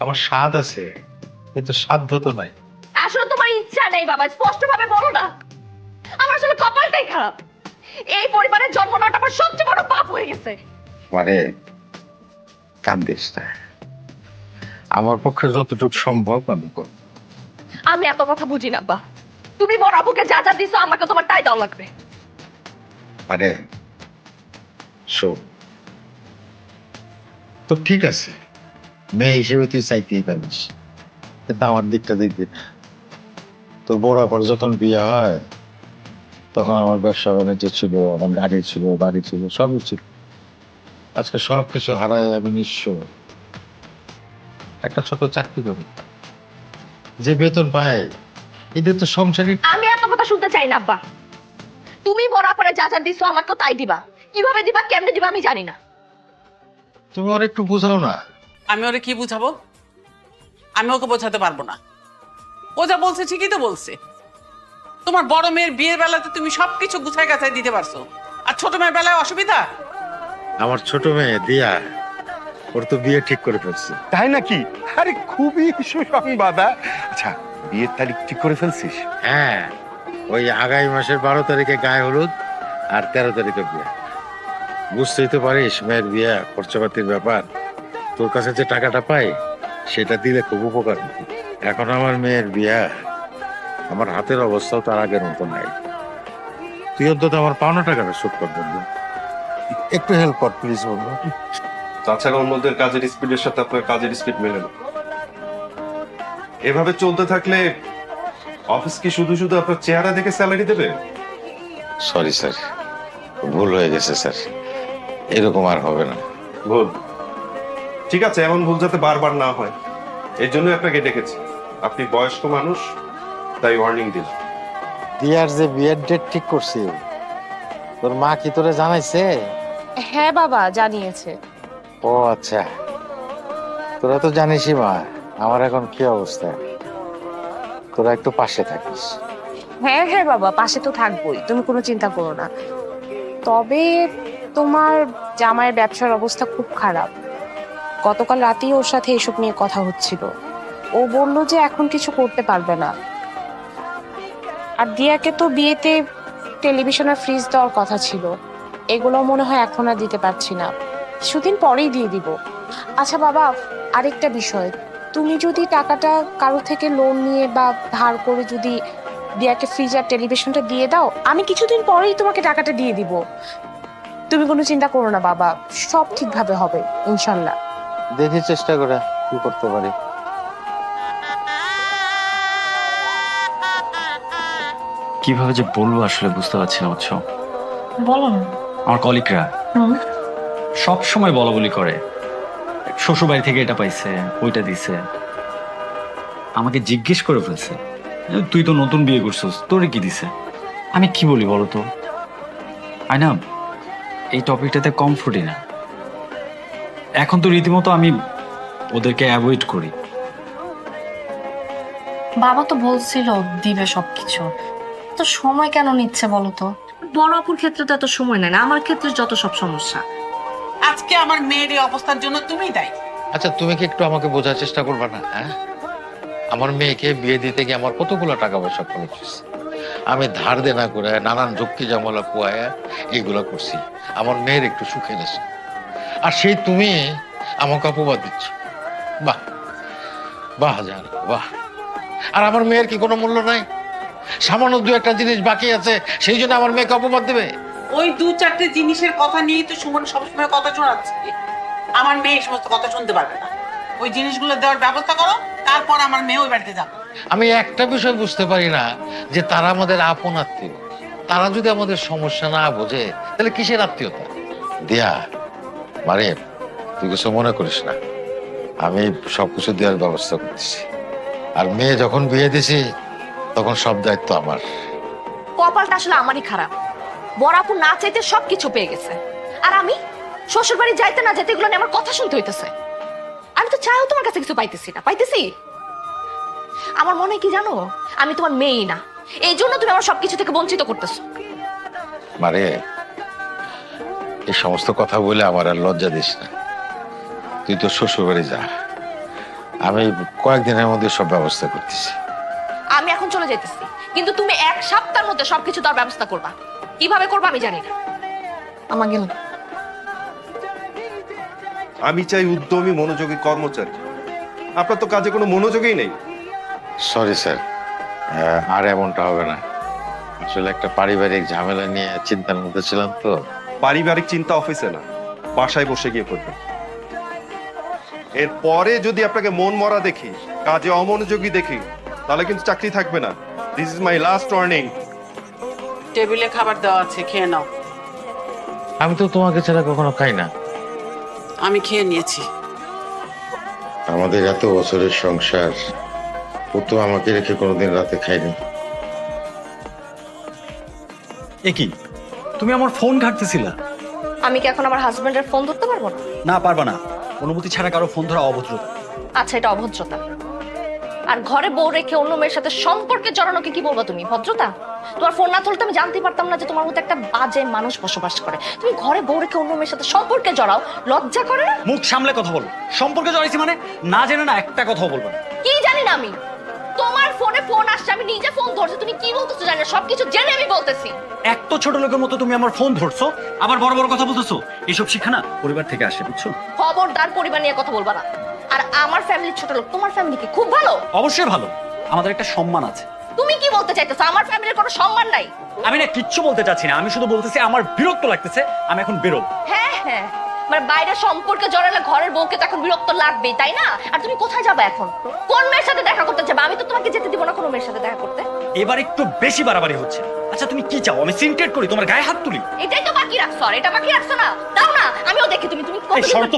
আমার স্বাদ আছে কিন্তু সাধ্য তো নাই। আসলে তোমার ইচ্ছা নেই বাবা স্পষ্ট ভাবে বলো না। আমার আসলে কপালটাই খারাপ। এই পরিবারের জন্ম নেওয়াটা আমার সবচেয়ে বড় পাপ হয়ে গেছে। মানে কান্দিস না। আমার পক্ষে যতটুকু সম্ভব আমি করব। আমি এত কথা বুঝি না বা। তুমি বড় আপুকে যা যা দিছো আমাকে তোমার তাই দাও লাগবে। মানে শোন। তো ঠিক আছে। মেয়ে হিসেবে তুই চাইতেই পারিস। কিন্তু আমার দিকটা না। তোর বড় পর যখন বিয়ে হয় তখন আমার ব্যবসা বাণিজ্য ছিল আমার গাড়ি ছিল বাড়ি ছিল সবই ছিল। আজকে সব কিছু হারায় আমি নিঃস্ব। একটা ছোট চাকরি করি যে বেতন পায় এদের তো সংসারই আমি এত কথা শুনতে চাই না আব্বা। তুমি বড় আপুরে যা যা দিছো আমাকে তাই দিবা। কীভাবে দিবা কেমনে দিবা আমি জানি না। তুমি আর একটু বুঝাও না। আমি ওরে কি বুঝাবো? আমি ওকে বোঝাতে পারব না। ও যা বলছে ঠিকই তো বলছে। তোমার বড় মেয়ের বিয়ের বেলাতে তুমি সবকিছু গুছাই গাছাই দিতে পারছ। আর ছোট মেয়ের বেলায় অসুবিধা? আমার ছোট মেয়ে দিয়া ওর তো বিয়ে ঠিক করে ফেলছে। তাই নাকি? আরে খুবই সুসংবাদ? আচ্ছা বিয়ের তারিখ ঠিক করে ফেলছিস? হ্যাঁ ওই আগামী মাসের বারো তারিখে গায়ে হলুদ আর তেরো তারিখে বিয়ে। বুঝতেই তো পারিস মেয়ের বিয়ে খরচাপাতির ব্যাপার। তোর কাছে যে টাকাটা পাই সেটা দিলে খুব উপকার। এখন আমার মেয়ের বিয়া আমার হাতের অবস্থাও তার আগের মতো নাই। তুই অন্তত আমার পাওনা টাকাটা শোধ কর বন্ধু। একটু হেল্প কর প্লিজ বন্ধু। তাছাড়া অন্যদের কাজের স্পিডের সাথে আপনার কাজের স্পিড মেলে না। এভাবে চলতে থাকলে অফিস কি শুধু শুধু আপনার চেহারা দেখে স্যালারি দেবে? সরি স্যার ভুল হয়ে গেছে স্যার এরকম আর হবে না। ভুল। ঠিক আছে এমন ভুল যাতে বারবার না হয়। এই জন্য আপনাকে ডেকেছি। আপনি বয়স্ক মানুষ তাই ওয়ার্নিং দিল দিয়ার যে বিয়ের ডেট ঠিক করছি তোর মা কি তোরে জানাইছে? হ্যাঁ বাবা জানিয়েছে। ও আচ্ছা। তোরা তো জানিসই মা আমার এখন কি অবস্থা? তোরা একটু পাশে থাকিস। হ্যাঁ হ্যাঁ বাবা পাশে তো থাকবোই তুমি কোনো চিন্তা করো না। তবে তোমার জামাইয়ের ব্যবসার অবস্থা খুব খারাপ। গতকাল রাতেই ওর সাথে এসব নিয়ে কথা হচ্ছিল। ও বলল যে এখন কিছু করতে পারবে না। আর দিয়াকে তো বিয়েতে টেলিভিশনের ফ্রিজ দেওয়ার কথা ছিল। এগুলো মনে হয় এখন আর দিতে পারছি না। কিছুদিন পরেই দিয়ে দিব। আচ্ছা বাবা, আরেকটা বিষয়। তুমি যদি টাকাটা কারও থেকে লোন নিয়ে বা ধার করে যদি দিয়াকে ফ্রিজ আর টেলিভিশনটা দিয়ে দাও, আমি কিছুদিন পরেই তোমাকে টাকাটা দিয়ে দিব। তুমি কোনো চিন্তা করো না বাবা, সব ঠিকভাবে হবে, ইনশাল্লাহ। দেখি চেষ্টা করে কি করতে পারি। কীভাবে যে বলব আসলে বুঝতে পারছি না বুঝছ? বলো না। আমার কলিগরা সব সময় বলা বলি করে। শ্বশুর বাড়ি থেকে এটা পাইছে ওইটা দিছে। আমাকে জিজ্ঞেস করে ফেলছে তুই তো নতুন বিয়ে করছিস তোরে কি দিছে? আমি কি বলি বলো তো? আয়না এই টপিকটাতে কমফোর্টই না। এখন তো রীতিমতো আমি ওদেরকে অ্যাভয়েড করি। বাবা তো বলছিল দিবে সবকিছু। তো সময় কেন নিচ্ছে বলো তো? বড় অপুর ক্ষেত্রে তো এত সময় নেয় না আমার ক্ষেত্রে যত সব সমস্যা। আজকে আমার মেয়ের এই অবস্থার জন্য তুমি দায়ী। আচ্ছা তুমি কি একটু আমাকে বোঝার চেষ্টা করবে না হ্যাঁ? আমার মেয়েকে বিয়ে দিতে গিয়ে আমার কতগুলো টাকা পয়সা খরচ হয়েছে? আমি ধার দেনা করে নানান ঝক্কি জামলা কুয়ায় এইগুলো করছি। আমার মেয়ের একটু সুখে গেছে আর সেই তুমি আমাকে অপবাদ দিচ্ছ। বাহ বাহ জান বাহ। আর আমার মেয়ের কি কোনো মূল্য নাই? সামান্য দু একটা জিনিস বাকি আছে সেই জন্য আমার মেয়েকে অপবাদ দেবে? ওই দু চারটে জিনিসের কথা নিয়েই তো সুমন সবসময় কথা শোনাচ্ছে। আমার মেয়ে সমস্ত কথা শুনতে পারবে না। ওই জিনিসগুলো দেওয়ার ব্যবস্থা করো তারপর আমার মেয়ে ওই বাড়িতে যাবে। আমি একটা বিষয় বুঝতে পারি না যে তারা আমাদের আপন আত্মীয়। তারা যদি আমাদের সমস্যা না বোঝে তাহলে কিসের আত্মীয়তা? দিয়া মারে তুই কিছু মনে করিস না। আমি সবকিছু দেওয়ার ব্যবস্থা করতেছি। আর মেয়ে যখন বিয়ে দিছি তখন সব দায়িত্ব আমার। কপালটা আসলে আমারই খারাপ। বড় আপু না চাইতে সবকিছু পেয়ে গেছে। আর আমি শ্বশুর বাড়ি যাইতে না যেতে এগুলো নিয়ে আমার কথা শুনতে হইতেছে। আমি তো চাইও তোমার কাছে কিছু পাইতেছি না। পাইতেছি? আমার মনে কি জানো? আমি তোমার মেয়েই না। এই জন্য তুমি আমার সবকিছু থেকে বঞ্চিত করতেছো। মারে এই সমস্ত কথা বলে আমার আর লজ্জা দিস না। তুই তো শ্বশুর বাড়ি যা। আমি কয়েকদিনের মধ্যে সব ব্যবস্থা করতেছি। আমি এখন চলে যাইতেছি। কিন্তু তুমি এক সপ্তাহের মধ্যে সবকিছু তার ব্যবস্থা করবা। কীভাবে করবা আমি জানি না। আমার গেল। আমি চাই উদ্যমী মনোযোগী কর্মচারী। আপনার তো কাজে কোনো মনোযোগই নেই। সরি স্যার আর এমনটা হবে না। আসলে একটা পারিবারিক ঝামেলা নিয়ে চিন্তার মধ্যে ছিলাম তো। পারিবারিক চিন্তা অফিসে না বাসায় বসে গিয়ে করবেন এরপরে যদি আপনাকে মন মরা দেখি কাজে অমনোযোগী দেখি তাহলে কিন্তু চাকরি থাকবে না। This is my last warning টেবিলে খাবার দেওয়া আছে খেয়ে নাও। আমি তো তোমাকে ছাড়া কখনো খাই না। আমি খেয়ে নিয়েছি। আমাদের এত বছরের সংসার ও তো আমাকে রেখে কোনোদিন রাতে খায়নি। এ কি? তুমি আমার ফোন ঘাটতেছিলা। আমি কি এখন আমার হাজবেন্ডের ফোন ধরতে পারব না? না পারবা না। অনুমতি ছাড়া কারও ফোন ধরা অভদ্রতা আচ্ছা এটা অভদ্রতা। আর ঘরে বউ রেখে অন্য মেয়ের সাথে সম্পর্কে জড়ানোকে কি বলবা তুমি? ভদ্রতা? তোমার ফোন না তুলতে আমি জানতে পারতাম না যে তোমার মতো একটা বাজে মানুষ বসবাস করে। তুমি ঘরে বউ রেখে অন্য মেয়ের সাথে সম্পর্কে জড়াও লজ্জা করে না? মুখ সামলে কথা বলো। সম্পর্কে জড়াইছি মানে না জেনে না একটা কথা বলব না। কি জানি না আমি? ফোনে আসছে আমি নিজে ফোন ধরছি তুমি কি বলতেছো জানি না সবকিছু জেনে আমি বলতেছি। এক তো ছোট লোকের মতো তুমি আমার ফোন ধরছো আবার বড় বড় কথা বলতেছো। এসব শিক্ষা না পরিবার থেকে আসে বুঝছ? খবরদার পরিবার নিয়ে কথা বলবা না। আর আমার ফ্যামিলির ছোট লোক তোমার ফ্যামিলি কি খুব ভালো? অবশ্যই ভালো। আমাদের একটা সম্মান আছে। তুমি কি বলতে চাইতেছো? আমার ফ্যামিলির কোনো সম্মান নাই। আমি না কিচ্ছু বলতে চাচ্ছি না আমি শুধু বলতেছি আমার বিরক্ত লাগতেছে আমি এখন বেরোব। হ্যাঁ হ্যাঁ। মানে বাইরে সম্পর্কে জড়ালে ঘরের বউকে তো এখন বিরক্ত লাগবেই তাই না? আর তুমি কোথায় যাবে এখন? কোন মেয়ের সাথে দেখা করতে যাবে? আমি তো তোমাকে যেতে দিব না কোনো মেয়ের সাথে দেখা করতে। এবার একটু বেশি বাড়াবাড়ি হচ্ছে। আচ্ছা তুমি কি চাও? আমি সিনক্রেট করি তোমার গায়ে হাত তুলি। এটাই তো বাকি রাখছো আর এটা বাকি রাখছো না। দাও না আমিও দেখি তুমি তুমি কত!